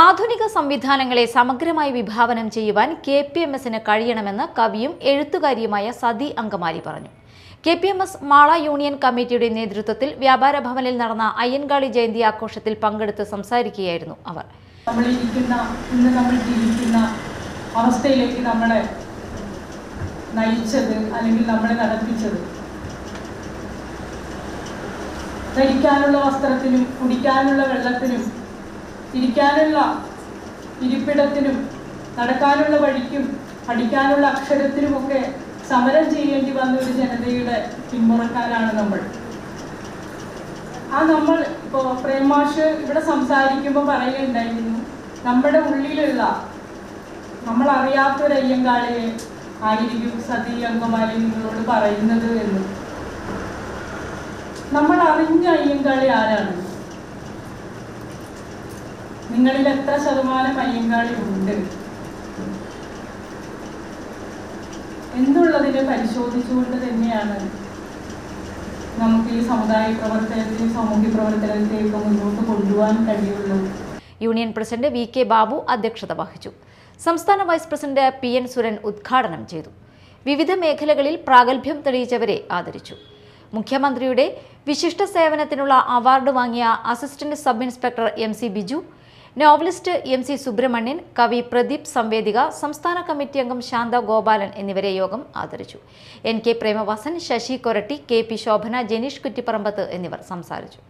ആധുനിക സംവിധാനങ്ങളെ സമഗ്രമായി വിഭാവനം ചെയ്യുവാൻ കെ പി എം എസിന് കഴിയണമെന്ന് കവിയും എഴുത്തുകാരിയുമായ സതി അങ്കമാരി പറഞ്ഞു. K P M S Mala union കമ്മിറ്റിയുടെ നേതൃത്വത്തിൽ വ്യാപാര ഭവനിൽ നടന്ന അയ്യൻകാളി ജയന്തി ആഘോഷത്തിൽ പങ്കെടുത്ത് സംസാരിക്കുകയായിരുന്നു അവർ. നമ്മൾ അവസ്ഥയിലേക്ക് നമ്മളെ നയിച്ചത് അല്ലെങ്കിൽ നമ്മളെ നടത്തിച്ചത് ധരിക്കാനുള്ള വസ്ത്രത്തിനും കുടിക്കാനുള്ള വെള്ളത്തിനും ഇരിക്കാനുള്ള ഇരിപ്പിടത്തിനും നടക്കാനുള്ള വഴിക്കും പഠിക്കാനുള്ള അക്ഷരത്തിനുമൊക്കെ സമരം ചെയ്യേണ്ടി വന്ന ഒരു ജനതയുടെ പിന്മുറക്കാരാണ് നമ്മൾ. ആ നമ്മൾ ഇപ്പോൾ പ്രേമാഷ് ഇവിടെ സംസാരിക്കുമ്പോൾ പറയുകയുണ്ടായിരുന്നു നമ്മുടെ ഉള്ളിലുള്ള നമ്മൾ അറിയാത്തൊരു അയ്യങ്കാളിയെ ആയിരിക്കും സതി അങ്കമാലി നിങ്ങളോട് പറയുന്നത് എന്ന്. നമ്മൾ അറിഞ്ഞ അയ്യങ്കാളി ആരാണ്? നിങ്ങളിൽ എത്ര ശതമാനം അയ്യങ്കാളി ഉണ്ട്? എന്നുള്ളതിനെ പരിശോധിച്ചുകൊണ്ട് തന്നെയാണ് നമുക്ക് ഈ സമുദായ പ്രവർത്തനത്തെയും സാമൂഹ്യ പ്രവർത്തനത്തെയൊക്കെ മുന്നോട്ട് കൊണ്ടുപോകാൻ കഴിയുള്ളൂ. Union president V K Babu അധ്യക്ഷത വഹിച്ചു. സംസ്ഥാന vice president P N Suran ഉദ്ഘാടനം ചെയ്തു. വിവിധ മേഖലകളിൽ പ്രാഗൽഭ്യം തെളിയിച്ചവരെ ആദരിച്ചു. മുഖ്യമന്ത്രിയുടെ വിശിഷ്ട സേവനത്തിനുള്ള അവാർഡ് വാങ്ങിയ assistant sub inspector M C Biju novelist M C Subrahmanian കവി പ്രദീപ് സംവേദിക സംസ്ഥാന കമ്മിറ്റി അംഗം ശാന്ത ഗോപാലൻ എന്നിവരെ യോഗം ആദരിച്ചു. N K Premavasan Sasi Koratty K P Shobhana Janeesh Kuttiparambath എന്നിവർ സംസാരിച്ചു.